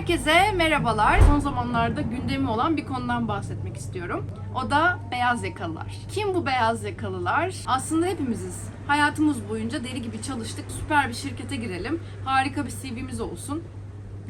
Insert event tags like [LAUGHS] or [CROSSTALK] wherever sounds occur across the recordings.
Herkese merhabalar. Son zamanlarda gündemi olan bir konudan bahsetmek istiyorum. O da beyaz yakalılar. Kim bu beyaz yakalılar? Aslında hepimiziz. Hayatımız boyunca deli gibi çalıştık. Süper bir şirkete girelim. Harika bir CV'miz olsun.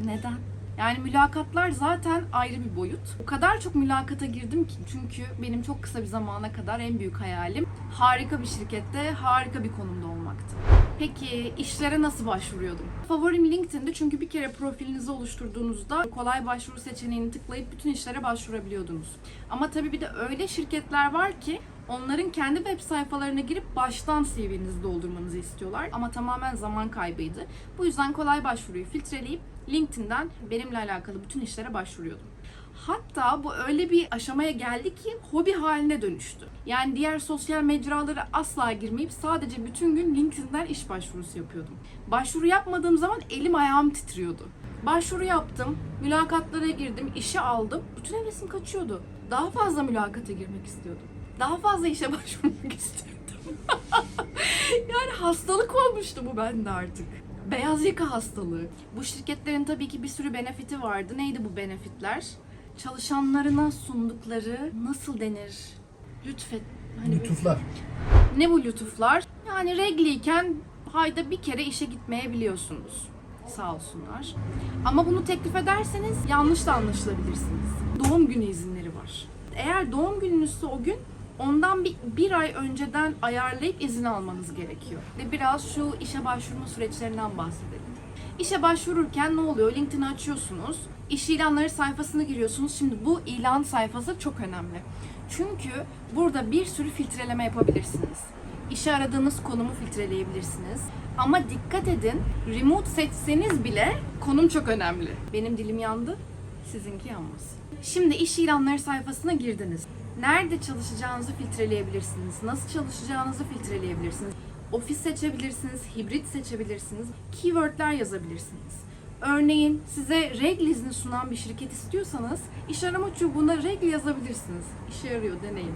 Neden? Yani mülakatlar zaten ayrı bir boyut. O kadar çok mülakata girdim ki çünkü benim çok kısa bir zamana kadar en büyük hayalim harika bir şirkette, harika bir konumda olmaktı. Peki işlere nasıl başvuruyordum? Favorim LinkedIn'di çünkü bir kere profilinizi oluşturduğunuzda kolay başvuru seçeneğini tıklayıp bütün işlere başvurabiliyordunuz. Ama tabii bir de öyle şirketler var ki onların kendi web sayfalarına girip baştan CV'nizi doldurmanızı istiyorlar ama tamamen zaman kaybıydı. Bu yüzden kolay başvuruyu filtreleyip LinkedIn'den benimle alakalı bütün işlere başvuruyordum. Hatta bu öyle bir aşamaya geldi ki hobi haline dönüştü. Yani diğer sosyal mecralara asla girmeyip sadece bütün gün LinkedIn'den iş başvurusu yapıyordum. Başvuru yapmadığım zaman elim ayağım titriyordu. Başvuru yaptım, mülakatlara girdim, işe aldım. Bütün hevesim kaçıyordu. Daha fazla mülakata girmek istiyordum. Daha fazla işe [LAUGHS] başvurmak istiyordum. [LAUGHS] yani hastalık olmuştu bu bende artık. Beyaz yaka hastalığı. Bu şirketlerin tabii ki bir sürü benefiti vardı. Neydi bu benefitler? Çalışanlarına sundukları nasıl denir? Lütfet. Hani Lütuflar. ne bu lütuflar? Yani regliyken hayda bir kere işe gitmeyebiliyorsunuz. Sağ olsunlar. Ama bunu teklif ederseniz yanlış da anlaşılabilirsiniz. Doğum günü izinleri var. Eğer doğum gününüzse o gün ondan bir, bir ay önceden ayarlayıp izin almanız gerekiyor. Ve biraz şu işe başvurma süreçlerinden bahsedelim. İşe başvururken ne oluyor? LinkedIn açıyorsunuz. İş ilanları sayfasına giriyorsunuz. Şimdi bu ilan sayfası çok önemli. Çünkü burada bir sürü filtreleme yapabilirsiniz. İşe aradığınız konumu filtreleyebilirsiniz. Ama dikkat edin, remote seçseniz bile konum çok önemli. Benim dilim yandı, sizinki yanmaz. Şimdi iş ilanları sayfasına girdiniz. Nerede çalışacağınızı filtreleyebilirsiniz. Nasıl çalışacağınızı filtreleyebilirsiniz. Ofis seçebilirsiniz, hibrit seçebilirsiniz, keywordler yazabilirsiniz. Örneğin size regl izni sunan bir şirket istiyorsanız iş arama çubuğuna regl yazabilirsiniz. İşe yarıyor deneyin.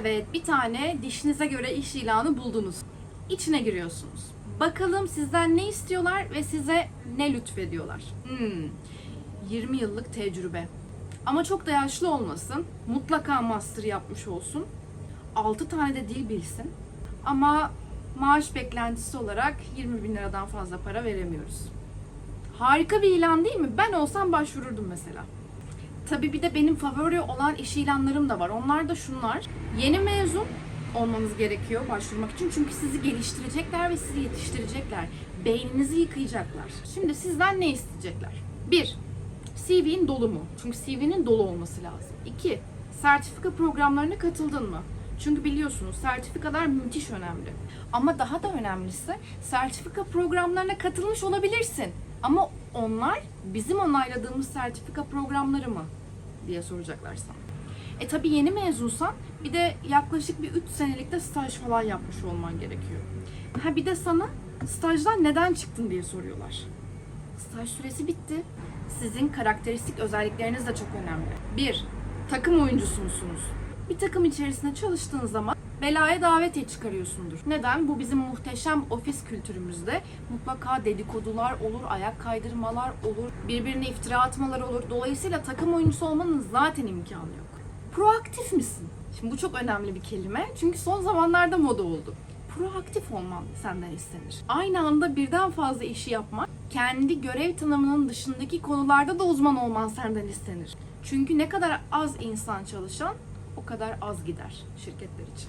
Evet bir tane dişinize göre iş ilanı buldunuz. İçine giriyorsunuz. Bakalım sizden ne istiyorlar ve size ne lütfediyorlar. Hmm, 20 yıllık tecrübe. Ama çok da yaşlı olmasın. Mutlaka master yapmış olsun. 6 tane de dil bilsin. Ama maaş beklentisi olarak 20 bin liradan fazla para veremiyoruz. Harika bir ilan değil mi? Ben olsam başvururdum mesela. Tabii bir de benim favori olan iş ilanlarım da var. Onlar da şunlar. Yeni mezun olmanız gerekiyor başvurmak için. Çünkü sizi geliştirecekler ve sizi yetiştirecekler. Beyninizi yıkayacaklar. Şimdi sizden ne isteyecekler? Bir, CV'nin dolu mu? Çünkü CV'nin dolu olması lazım. İki, sertifika programlarına katıldın mı? Çünkü biliyorsunuz sertifikalar müthiş önemli. Ama daha da önemlisi sertifika programlarına katılmış olabilirsin. Ama onlar bizim onayladığımız sertifika programları mı diye soracaklar sana. E tabi yeni mezunsan bir de yaklaşık bir 3 senelik de staj falan yapmış olman gerekiyor. Ha bir de sana stajdan neden çıktın diye soruyorlar. Staj süresi bitti. Sizin karakteristik özellikleriniz de çok önemli. Bir, takım oyuncusu musunuz? Bir takım içerisinde çalıştığın zaman belaya davetiye çıkarıyorsundur. Neden? Bu bizim muhteşem ofis kültürümüzde mutlaka dedikodular olur, ayak kaydırmalar olur, birbirine iftira atmalar olur. Dolayısıyla takım oyuncusu olmanın zaten imkanı yok. Proaktif misin? Şimdi bu çok önemli bir kelime. Çünkü son zamanlarda moda oldu. Proaktif olman senden istenir. Aynı anda birden fazla işi yapmak, kendi görev tanımının dışındaki konularda da uzman olman senden istenir. Çünkü ne kadar az insan çalışan o kadar az gider şirketler için.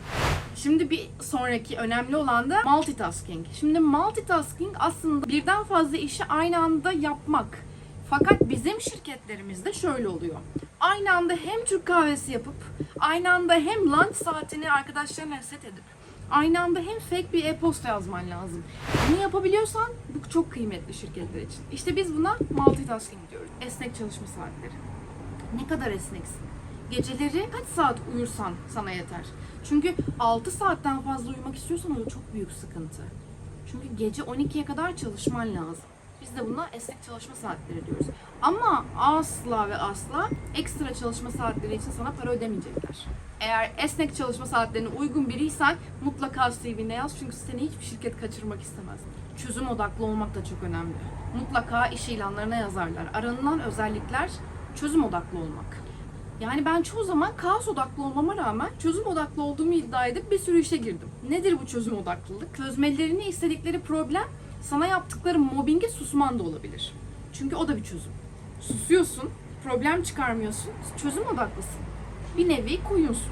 Şimdi bir sonraki önemli olan da multitasking. Şimdi multitasking aslında birden fazla işi aynı anda yapmak. Fakat bizim şirketlerimizde şöyle oluyor. Aynı anda hem Türk kahvesi yapıp, aynı anda hem lunch saatini arkadaşlarına set edip, aynı anda hem fake bir e-posta yazman lazım. Bunu yapabiliyorsan bu çok kıymetli şirketler için. İşte biz buna multitasking diyoruz. Esnek çalışma saatleri. Ne kadar esneksin? Geceleri kaç saat uyursan sana yeter. Çünkü 6 saatten fazla uyumak istiyorsan o çok büyük sıkıntı. Çünkü gece 12'ye kadar çalışman lazım. Biz de buna esnek çalışma saatleri diyoruz. Ama asla ve asla ekstra çalışma saatleri için sana para ödemeyecekler. Eğer esnek çalışma saatlerine uygun biriysen mutlaka CV'ne yaz çünkü seni hiçbir şirket kaçırmak istemez. çözüm odaklı olmak da çok önemli. Mutlaka iş ilanlarına yazarlar. Aranılan özellikler çözüm odaklı olmak. Yani ben çoğu zaman kaos odaklı olmama rağmen çözüm odaklı olduğumu iddia edip bir sürü işe girdim. Nedir bu çözüm odaklılık? Çözmelerini istedikleri problem sana yaptıkları mobbinge susman da olabilir. Çünkü o da bir çözüm. Susuyorsun, problem çıkarmıyorsun, çözüm odaklısın. Bir nevi koyunsun.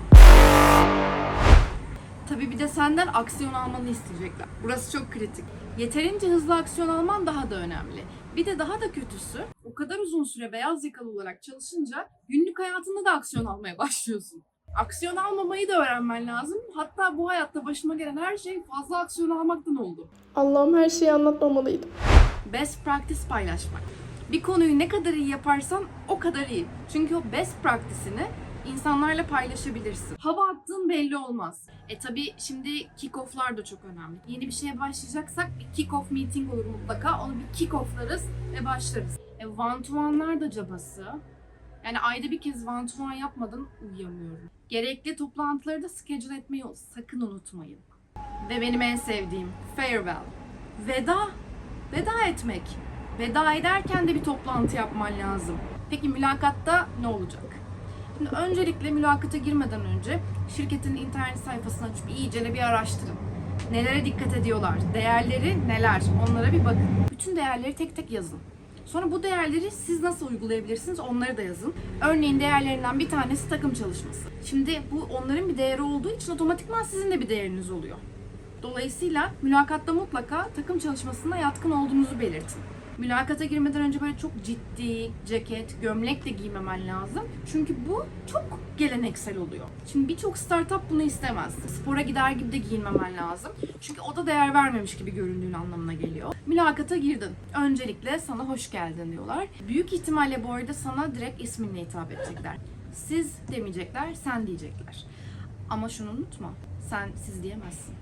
Tabii bir de senden aksiyon almanı isteyecekler. Burası çok kritik. Yeterince hızlı aksiyon alman daha da önemli. Bir de daha da kötüsü, o kadar uzun süre beyaz yakalı olarak çalışınca günlük hayatında da aksiyon almaya [LAUGHS] başlıyorsun. Aksiyon almamayı da öğrenmen lazım. Hatta bu hayatta başıma gelen her şey fazla aksiyon almaktan oldu. Allah'ım her şeyi anlatmamalıydım. Best practice paylaşmak. Bir konuyu ne kadar iyi yaparsan o kadar iyi. Çünkü o best practice'ini insanlarla paylaşabilirsin. Hava attığın belli olmaz. E tabi şimdi kick-off'lar da çok önemli. Yeni bir şeye başlayacaksak bir kick-off meeting olur mutlaka. Onu bir kick-off'larız ve başlarız. E one to one'lar da cabası. Yani ayda bir kez one to one yapmadan uyuyamıyorum. Gerekli toplantıları da schedule etmeyi sakın unutmayın. Ve benim en sevdiğim farewell. Veda. Veda etmek. Veda ederken de bir toplantı yapman lazım. Peki mülakatta ne olacak? Şimdi öncelikle mülakata girmeden önce şirketin internet sayfasını açıp iyice bir araştırın. Nelere dikkat ediyorlar? Değerleri neler? Onlara bir bakın. Bütün değerleri tek tek yazın. Sonra bu değerleri siz nasıl uygulayabilirsiniz onları da yazın. Örneğin değerlerinden bir tanesi takım çalışması. Şimdi bu onların bir değeri olduğu için otomatikman sizin de bir değeriniz oluyor. Dolayısıyla mülakatta mutlaka takım çalışmasına yatkın olduğunuzu belirtin. Mülakata girmeden önce böyle çok ciddi ceket, gömlek de giymemen lazım. Çünkü bu çok geleneksel oluyor. Şimdi birçok startup bunu istemez. Spora gider gibi de giyinmemen lazım. Çünkü o da değer vermemiş gibi göründüğün anlamına geliyor. Mülakata girdin. Öncelikle sana hoş geldin diyorlar. Büyük ihtimalle bu arada sana direkt isminle hitap edecekler. Siz demeyecekler, sen diyecekler. Ama şunu unutma. Sen siz diyemezsin.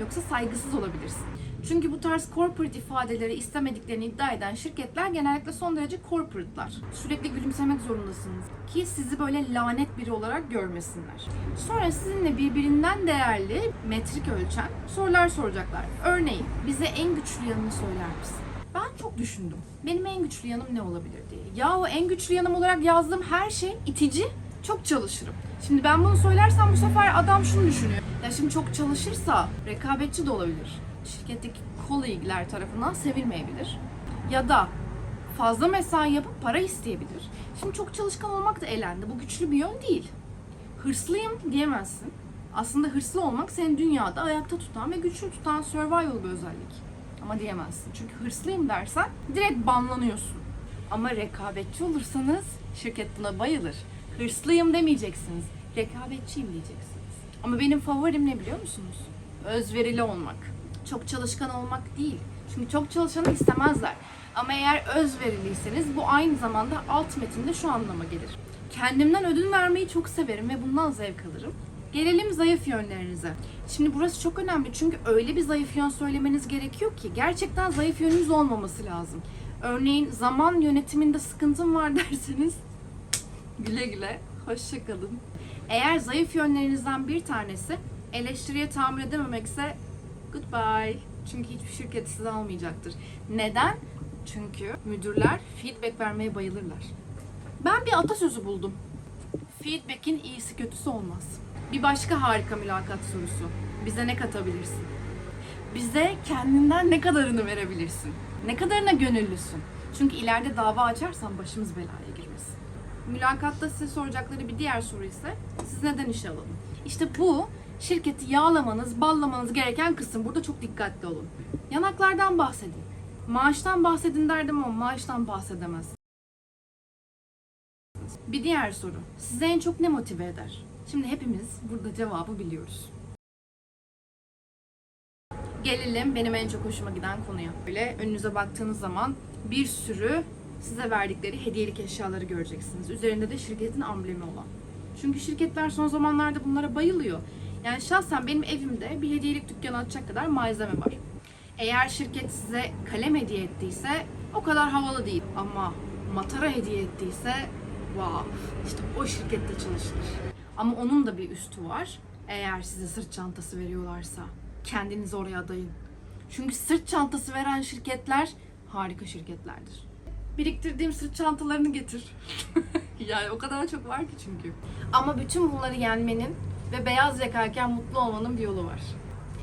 Yoksa saygısız olabilirsin. Çünkü bu tarz corporate ifadeleri istemediklerini iddia eden şirketler genellikle son derece corporate'lar. Sürekli gülümsemek zorundasınız ki sizi böyle lanet biri olarak görmesinler. Sonra sizinle birbirinden değerli metrik ölçen sorular soracaklar. Örneğin bize en güçlü yanını söyler misin? Ben çok düşündüm. Benim en güçlü yanım ne olabilir diye. Ya o en güçlü yanım olarak yazdığım her şey itici, çok çalışırım. Şimdi ben bunu söylersem bu sefer adam şunu düşünüyor. Ya şimdi çok çalışırsa rekabetçi de olabilir. Şirketteki colleague'ler tarafından sevilmeyebilir. Ya da fazla mesai yapıp para isteyebilir. Şimdi çok çalışkan olmak da elendi. Bu güçlü bir yön değil. Hırslıyım diyemezsin. Aslında hırslı olmak seni dünyada ayakta tutan ve güçlü tutan survival bir özellik. Ama diyemezsin. Çünkü hırslıyım dersen direkt banlanıyorsun. Ama rekabetçi olursanız şirket buna bayılır. Hırslıyım demeyeceksiniz. Rekabetçiyim diyeceksiniz. Ama benim favorim ne biliyor musunuz? Özverili olmak. Çok çalışkan olmak değil. Çünkü çok çalışanı istemezler. Ama eğer özveriliyseniz bu aynı zamanda alt metinde şu anlama gelir. Kendimden ödün vermeyi çok severim ve bundan zevk alırım. Gelelim zayıf yönlerinize. Şimdi burası çok önemli çünkü öyle bir zayıf yön söylemeniz gerekiyor ki gerçekten zayıf yönünüz olmaması lazım. Örneğin zaman yönetiminde sıkıntım var [LAUGHS] derseniz güle güle, hoşça kalın. Eğer zayıf yönlerinizden bir tanesi eleştiriye tahammül edememekse goodbye. Çünkü hiçbir şirket sizi almayacaktır. Neden? Çünkü müdürler feedback vermeye bayılırlar. Ben bir atasözü buldum. Feedback'in iyisi kötüsü olmaz. Bir başka harika mülakat sorusu. Bize ne katabilirsin? Bize kendinden ne kadarını verebilirsin? Ne kadarına gönüllüsün? Çünkü ileride dava açarsan başımız belaya girmesin. Mülakatta size soracakları bir diğer soru ise siz neden işe alın? İşte bu şirketi yağlamanız, ballamanız gereken kısım. Burada çok dikkatli olun. Yanaklardan bahsedin. Maaştan bahsedin derdim ama maaştan bahsedemez. Bir diğer soru. Sizi en çok ne motive eder? Şimdi hepimiz burada cevabı biliyoruz. Gelelim benim en çok hoşuma giden konuya. Böyle önünüze baktığınız zaman bir sürü size verdikleri hediyelik eşyaları göreceksiniz. Üzerinde de şirketin amblemi olan. Çünkü şirketler son zamanlarda bunlara bayılıyor. Yani şahsen benim evimde bir hediyelik dükkanı açacak kadar malzeme var. Eğer şirket size kalem hediye ettiyse o kadar havalı değil. Ama matara hediye ettiyse wow işte o şirkette çalışılır. Ama onun da bir üstü var. Eğer size sırt çantası veriyorlarsa kendinizi oraya adayın. Çünkü sırt çantası veren şirketler harika şirketlerdir. Biriktirdiğim sırt çantalarını getir. [LAUGHS] yani o kadar çok var ki çünkü. Ama bütün bunları yenmenin ve beyaz yakayken mutlu olmanın bir yolu var.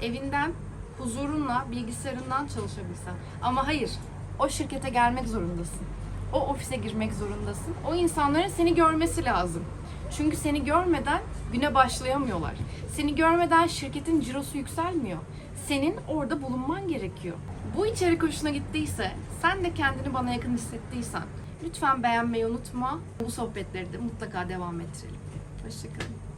Evinden, huzurunla, bilgisayarından çalışabilsen. Ama hayır, o şirkete gelmek zorundasın. O ofise girmek zorundasın. O insanların seni görmesi lazım. Çünkü seni görmeden güne başlayamıyorlar. Seni görmeden şirketin cirosu yükselmiyor. Senin orada bulunman gerekiyor. Bu içerik hoşuna gittiyse, sen de kendini bana yakın hissettiysen lütfen beğenmeyi unutma. Bu sohbetleri de mutlaka devam ettirelim. Hoşçakalın.